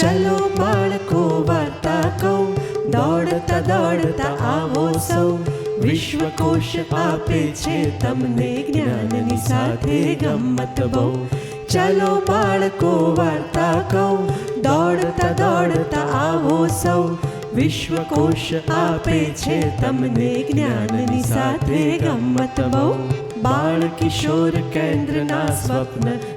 ચલો બાળકો વાર્તા કહું. દોડતા દોડતા આવો સૌ. વિશ્વકોશ આપે છે તમને જ્ઞાનની સાથે ગમત બહુ. ચલો બાળકો વાર્તા કહું. દોડતા દોડતા આવો સૌ. વિશ્વકોશ આપે છે તમને જ્ઞાનની સાથે ગમત બહુ. બાળ કિશોર કેન્દ્રના સ્વપ્ન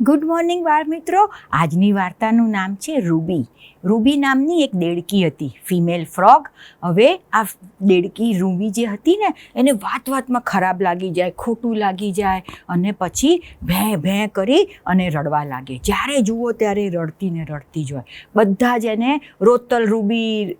ગુડ મોર્નિંગ બાળ મિત્રો આજની વાર્તાનું નામ છે રૂબી. રૂબી નામની એક દેડકી હતી ફિમેલ ફ્રોગ હવે આ દેડકી રૂબી જે હતી ને, એને વાત વાતમાં ખરાબ લાગી જાય, ખોટું લાગી જાય અને પછી ભેં ભેં કરી અને રડવા લાગે. જ્યારે જુઓ ત્યારે રડતી ને રડતી જ હોય. બધા જ એને રોતલ રૂબી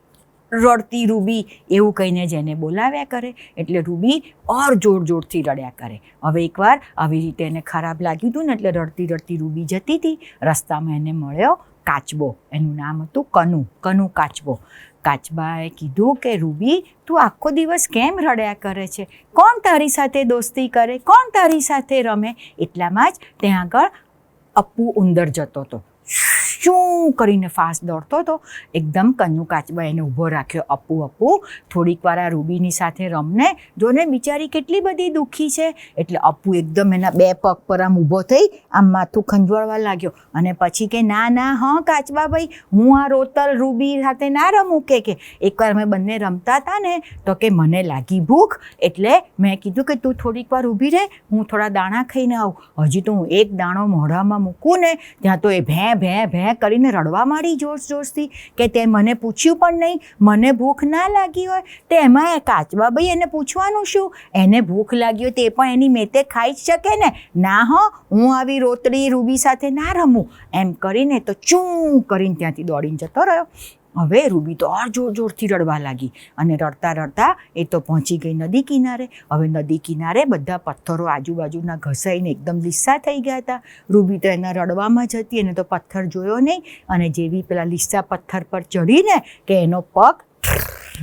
રડતી રૂબી એવું કહીને જેને બોલાવ્યા કરે, એટલે રૂબી ઓર જોર જોરથી રડ્યા કરે. હવે એકવાર આવી રીતે એને ખરાબ લાગ્યું હતું ને એટલે રડતી રડતી રૂબી જતી હતી, રસ્તામાં એને મળ્યો કાચબો. એનું નામ હતું કનુ. કનુ કાચબો. કાચબાએ કીધું કે, રૂબી, તું આખો દિવસ કેમ રડ્યા કરે છે? કોણ તારી સાથે દોસ્તી કરે? કોણ તારી સાથે રમે? એટલામાં જ ત્યાં આગળ અપ્પુ ઉંદર જતો હતો. શું કરીને ફાસ્ટ દોડતો હતો? એકદમ કન્નુ કાચબા એને ઊભો રાખ્યો અપુ અપ્પુ. થોડીક વાર આ રૂબીની સાથે રમને. જોને બિચારી કેટલી બધી દુઃખી છે. એટલે અપુ એકદમ એના બે પગ પર આમ ઊભો થઈ આમ માથું ખંજવાળવા લાગ્યો. અને પછી કે, ના ના, હં, કાચબા ભાઈ, હું આ રોતલ રૂબી સાથે ના રમું? કે કે. એકવાર અમે બંને રમતા હતા ને, તો કે, મને લાગી ભૂખ. એટલે મેં કીધું કે, તું થોડીક વાર ઊભી રહે, હું થોડા દાણા ખાઈને આવું. હજી તો હું એક દાણો મોઢામાં મૂકું ને, ત્યાં તો એ ભેં ભેં ભેં કરીને રડવા માંડી જોશ જોશથી કે તે મને પૂછ્યું પણ નહીં, મને ભૂખ ના લાગી હોય, તે એમાં એ કાચબા ભાઈ એને પૂછવાનું શું? એને ભૂખ લાગી હોય તે પણ એની મેતે ખાઈ જ શકે ને? ના હો, હું આવી રોતડી રૂબી સાથે ના રમું. એમ કરીને તો ચૂં કરીને ત્યાંથી દોડીને જતો રહ્યો. હવે રૂબી તો ઓર જોર જોરથી રડવા લાગી અને રડતા રડતા એ તો પહોંચી ગઈ નદી કિનારે. હવે નદી કિનારે બધા પથ્થરો આજુબાજુના ઘસાઈને એકદમ લીસ્સા થઈ ગયા હતા. રૂબી તો એના રડવામાં જ હતી, એને તો પથ્થર જોયો નહીં. અને જેવી પેલા લીસ્સા પથ્થર પર ચડીને કે એનો પગ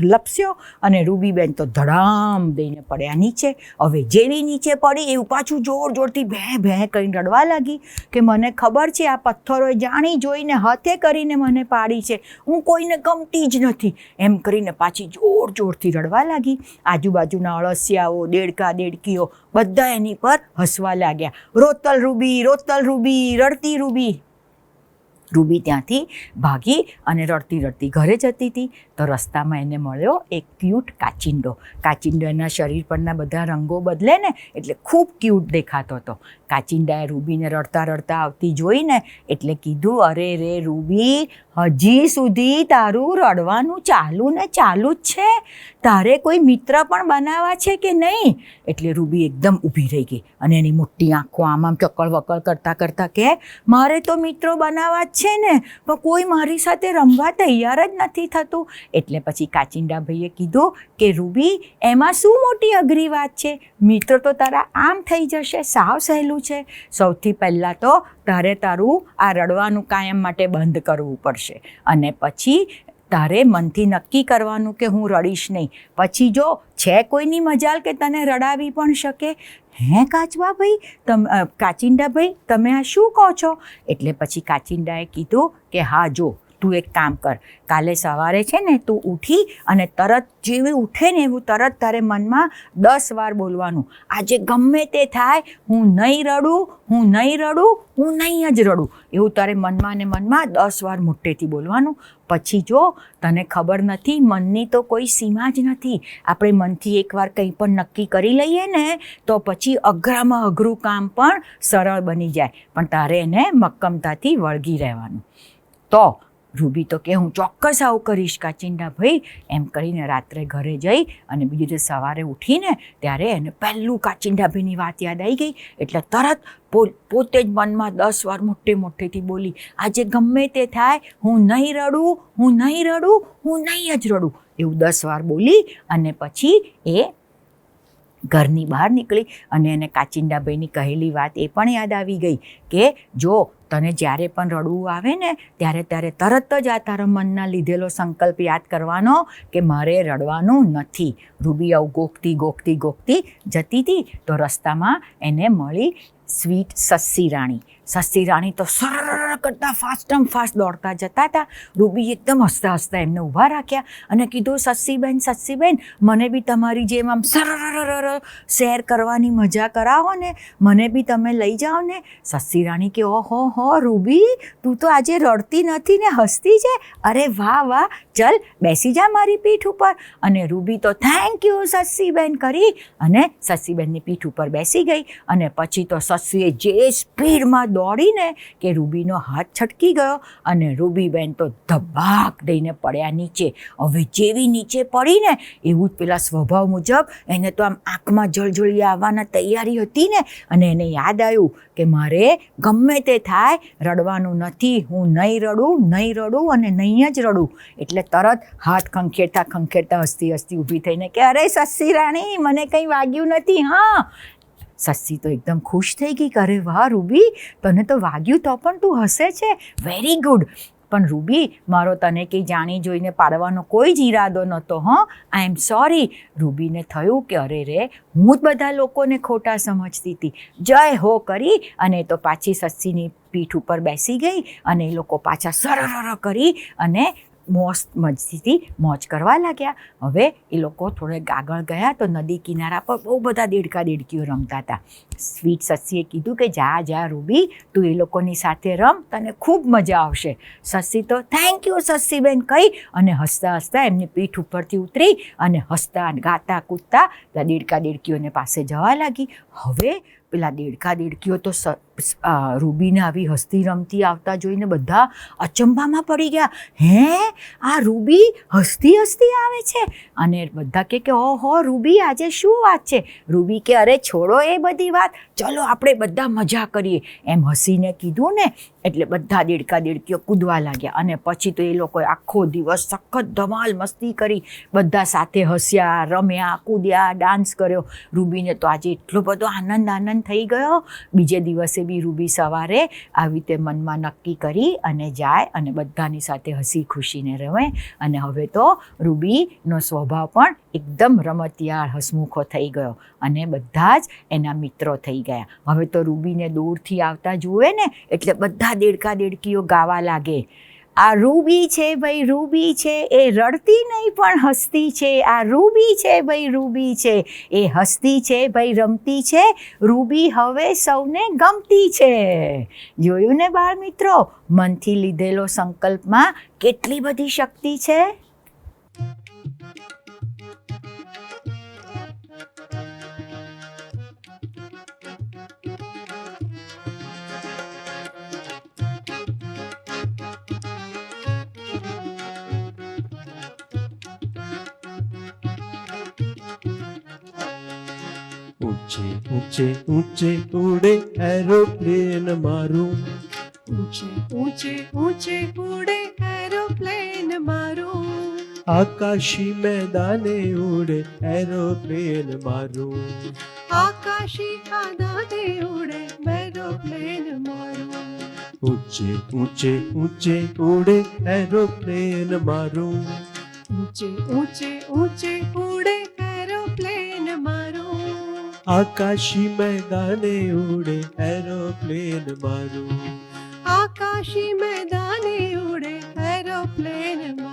લપસ્યો અને રૂબીબેન તો ધડામ દઈને પડ્યા નીચે. હવે જેવી નીચે પડી એવું પાછું જોર જોરથી ભે ભે કરીને રડવા લાગી કે મને ખબર છે આ પથ્થરોએ જાણી જોઈને હાથે કરીને મને પાડી છે. હું કોઈને ગમતી જ નથી. એમ કરીને પાછી જોર જોરથી રડવા લાગી. આજુબાજુના અળસિયાઓ, દેડકા, દેડકીઓ બધા એની પર હસવા લાગ્યા. રોતલ રૂબી રોતલ રૂબી, રડતી રૂબી. રૂબી ત્યાંથી ભાગી અને રડતી રડતી ઘરે જતી હતી. તો રસ્તામાં એને મળ્યો એક ક્યુટ કાચિંડો. કાચિંડો એના શરીર પરના બધા રંગો બદલે ને એટલે ખૂબ ક્યુટ દેખાતો હતો. કાચિંડાએ રૂબીને રડતા રડતા આવતી જોઈને એટલે કીધું, અરે રે રૂબી, હજી સુધી તારું રડવાનું ચાલુ ને ચાલુ જ છે. તારે કોઈ મિત્ર પણ બનાવવા છે કે નહીં? એટલે રૂબી એકદમ ઊભી રહી ગઈ અને એની મોટી આંખો આમ આમ ચકળ વકળ કરતાં કરતાં કે, મારે તો મિત્રો બનાવવા છે ને, પણ કોઈ મારી સાથે રમવા તૈયાર જ નથી થતું. એટલે પછી કાચિંડા ભાઈએ કીધું કે, રૂબી, એમાં શું મોટી અઘરી વાત છે? મિત્ર તો તારા આમ થઈ જશે, સાવ સહેલું છે. સૌથી પહેલાં તો તારે તારું આ રડવાનું કાયમ માટે બંધ કરવું પડશે. અને પછી તારે મનથી નક્કી કરવાનું કે હું રડીશ નહીં. પછી જો છે કોઈની મજાલ કે તને રડાવી પણ શકે? હે કાચબા ભાઈ? તમ કાચિંડા ભાઈ, તમે આ શું કહો છો? એટલે પછી કાચિંડાએ કીધું કે હા, જો તું એક કામ કર. કાલે સવારે છે ને તું ઉઠી અને તરત જેવી ઉઠે ને એવું તરત તારે મનમાં દસ વાર બોલવાનું. આજે ગમે તે થાય, હું નહીં રડું, હું નહીં રડું, હું નહીં જ રડું. એવું તારે મનમાં ને મનમાં દસ વાર મોટેથી બોલવાનું. પછી જો તને ખબર નથી, મનની તો કોઈ સીમા જ નથી. આપણે મનથી એકવાર કંઈ પણ નક્કી કરી લઈએ ને, તો પછી અઘરામાં અઘરું કામ પણ સરળ બની જાય. પણ તારે એને મક્કમતાથી વળગી રહેવાનું. તો રૂબી તો કે હું ચોક્કસ આવું કરીશ, કાચિંડા ભાઈ. એમ કરીને રાત્રે ઘરે જઈ અને બીજું દિવસ સવારે ઉઠીને ત્યારે એને પહેલું કાચિંડાભાઈની વાત યાદ આવી ગઈ. એટલે તરત પોતે જ મનમાં દસ વાર મોટી મોટેથી બોલી, આજે ગમે તે થાય, હું નહીં રડું, હું નહીં રડું, હું નહીં જ રડું. એવું દસ વાર બોલી અને પછી એ ઘરની બહાર નીકળી અને એને કાચિંડાભાઈની કહેલી વાત એ પણ યાદ આવી ગઈ કે જો તને જ્યારે પણ રડવું આવે ને, ત્યારે ત્યારે તરત જ આ તારા મનના લીધેલો સંકલ્પ યાદ કરવાનો કે મારે રડવાનું નથી. રૂબી આવું ગોખતી ગોખતી ગોખતી જતી હતી તો રસ્તામાં એને મળી સ્વીટ સસ્સી રાણી. સસ્સી રાણી તો સરળ કરતાં ફાસ્ટમ ફાસ્ટ દોડતા જતા હતા. રૂબી એકદમ હસતા હસતા એમને ઊભા રાખ્યા અને કીધું સસ્સીબેન સસ્સીબેન મને બી તમારી જેમ આમ સરળ શેર કરવાની મજા કરાવો ને. મને બી તમે લઈ જાઓ ને. સસ્સી રાણી કે, ઓહો, હો, રૂબી, તું તો આજે રડતી નથી ને, હસતી છે? અરે વાહ વાહ, ચલ, બેસી જા મારી પીઠ ઉપર. અને રૂબી તો થેન્ક યુ સસ્સીબેન કરી અને સસ્સીબેનની પીઠ ઉપર બેસી ગઈ અને પછી તો સસ્સીએ જે સ્પીડમાં દોડીને કે રૂબીનો હાથ છટકી ગયો અને રૂબીબેન તો ધબાક દઈને પડ્યા નીચે. હવે જેવી નીચે પડીને એવું જ પેલા સ્વભાવ મુજબ એને તો આમ આંખમાં જળજળી આવવાના તૈયારી હતી ને અને એને યાદ આવ્યું કે મારે ગમે તે થાય રડવાનું નથી, હું નહીં રડું નહીં રડું અને નહીં જ રડું. એટલે તરત હાથ ખંખેરતા ખંખેરતા હસતી હસતી ઊભી થઈને કે, અરે સસ્સી રાણી, મને કંઈ વાગ્યું નથી, હા. સસ્સી તો એકદમ ખુશ થઈ ગઈ. કે અરે વાહ, રૂબી, તને તો વાગ્યું તો પણ તું હસે છે. વેરી ગુડ પણ રૂબી, મારો તને કંઈ જાણી જોઈને પાડવાનો કોઈ જ ઈરાદો નહોતો, હં. આઈ એમ સોરી રૂબીને થયું કે અરે રે, હું જ બધા લોકોને ખોટા સમજતી હતી. જય હો કરી. અને તો પાછી સસ્સીની પીઠ ઉપર બેસી ગઈ અને એ લોકો પાછા સરર કરી અને મોજ મસ્તીથી મોજ કરવા લાગ્યા. હવે એ લોકો થોડેક આગળ ગયા તો નદી કિનારા પર બહુ બધા દેડકા દેડકીઓ રમતા હતા. સ્વીટ સસ્સીએ કીધું કે, જા જા, રૂબી, તું એ લોકોની સાથે રમ, તને ખૂબ મજા આવશે. સસ્સી તો થેન્ક યુ સસ્સીબેન, કહી અને હસતા હસતા એમની પીઠ ઉપરથી ઉતરી અને હસતા ગાતા કૂદતા દેડકા દેડકીઓને પાસે જવા લાગી. હવે પેલા દેડકા દેડકીઓ તો રૂબીને આવી હસતી રમતી આવતા જોઈને બધા અચંબામાં પડી ગયા. હે? આ રૂબી હસતી હસતી આવે છે? અને બધા કે ઓહો, રૂબી, આજે શું વાત છે? રૂબી કે, અરે, છોડો એ બધી વાત. ચલો આપણે બધા મજા કરીએ. એમ હસીને કીધું ને, એટલે બધા દેડકા દેડકીઓ કૂદવા લાગ્યા. અને પછી તો એ લોકોએ આખો દિવસ સખત ધમાલ મસ્તી કરી. બધા સાથે હસ્યા, રમ્યા, કૂદ્યા, ડાન્સ કર્યો. રૂબીને તો આજે એટલો બધો આનંદ આનંદ થઈ ગયો. બીજે દિવસે બી રૂબી સવારે આવી રીતે મનમાં નક્કી કરી અને જાય અને બધાની સાથે હસી ખુશીને રમે. અને હવે તો રૂબીનો સ્વભાવ પણ એકદમ રમતિયાળ હસમુખો થઈ ગયો. અને બધા જ એના મિત્રો થઈ ગયા. હવે તો રૂબીને દૂરથી આવતા જુએ ને, એટલે બધા દેડકા દેડકીઓ ગાવા લાગે. આ રૂબી છે ભાઈ, રૂબી છે. એ રડતી નહીં, પણ હસતી છે. આ રૂબી છે ભાઈ, રૂબી છે. એ હસતી છે ભાઈ, રમતી છે. રૂબી હવે સૌને ગમતી છે. જોયું ને બાળ મિત્રો? મનથી લીધેલો સંકલ્પમાં કેટલી બધી શક્તિ છે? ઊંચે ઊંચે ઊંચે ઉડે એરોપ્લેન મારું. ઊંચે ઊંચે ઊંચે ઉડે એરોપ્લેન મારું. આકાશી મેદાને ઉડે એરોપ્લેન મારું. આકાશી મેદાને ઉડે એરોપ્લેન મારું. ઊંચે ઊંચે ઊંચે ઉડે એરોપ્લેન મારું. ઊંચે ઊંચે ઊંચે આકાશી મેદાને ઉડે એરોપ્લેન મારું આકાશી મેદાને ઉડે એરોપ્લેન મારું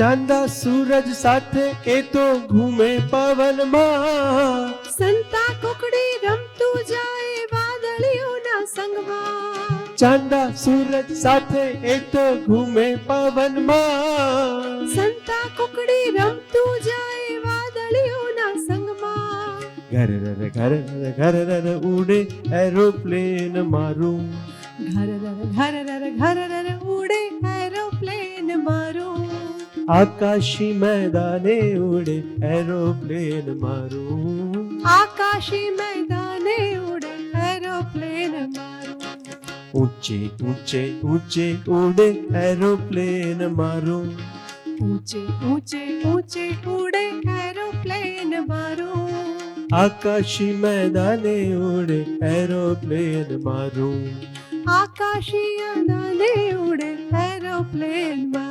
ચાંદા સૂરજ સાથે એ તો ઘૂમે પવનમાં. સંતા કુકડી રમતું જાય વાદળીઓના સંગમાં. ચાંદા સૂરજ સાથે એ તો ઘૂમે પવનમાં. સંતા કુકડી રમતું જાય વાદળીઓના સંગમાં. ઘર ઘર ઘર રર ઉડે એરોપ્લેન મારું. ઘર ઘર રર ઘર રર ઉડે એરોપ્લેન મારું. આકાશી મેદાને ઉડે એરોપ્લેન મારું આકાશી મેદાને ઉડે એરોપ્લેન મારું ઊંચે ઊંચે ઊંચે ઉડે એરોપ્લેન મારું ઊંચે ઊંચે ઊંચે ઉડે એરોપ્લેન મારું આકાશી મેદાને ઉડે એરોપ્લેન મારું આકાશી મેદાને ઉડે એરોપ્લેન મારું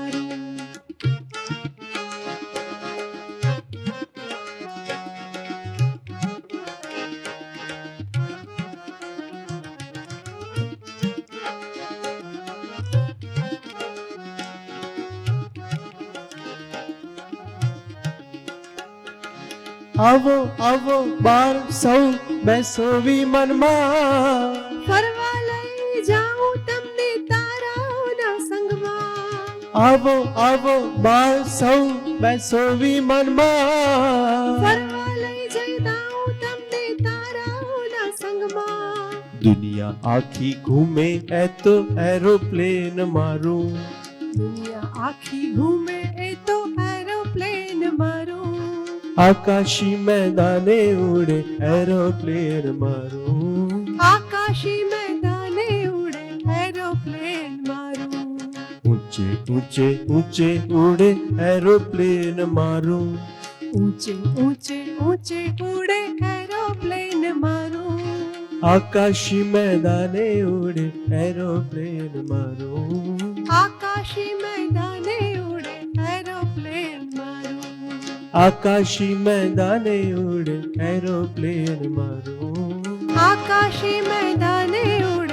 આવો આવો બાર સૌ બેસો મનમાં. ફરવા લઈ જાઉં તમને તારાઓના સંગમાં. આવો આવો બાર સૌ બેસો મનમાં. ફરવા લઈ જઈ હું તમને તારાઓના સંગમાં. દુનિયા આખી ઘૂમે એ તો એરોપ્લેન મારું. દુનિયા આખી ઘૂમે આકાશી મેદાને ઉડે એરોપ્લેન મારું. આકાશી મેદાને ઉડે એરોપ્લેન મારું. ઊંચે ઊંચે ઊંચે ઉડે એરોપ્લેન મારું. ઊંચે ઊંચે ઊંચે ઉડે એરોપ્લેન મારું. આકાશી મેદાને ઉડે એરોપ્લેન મારું. આકાશી મેદાને ઉડે આકાશી મેદાને ઉડે એરોપ્લેન મારું. આકાશી મેદાને ઉડે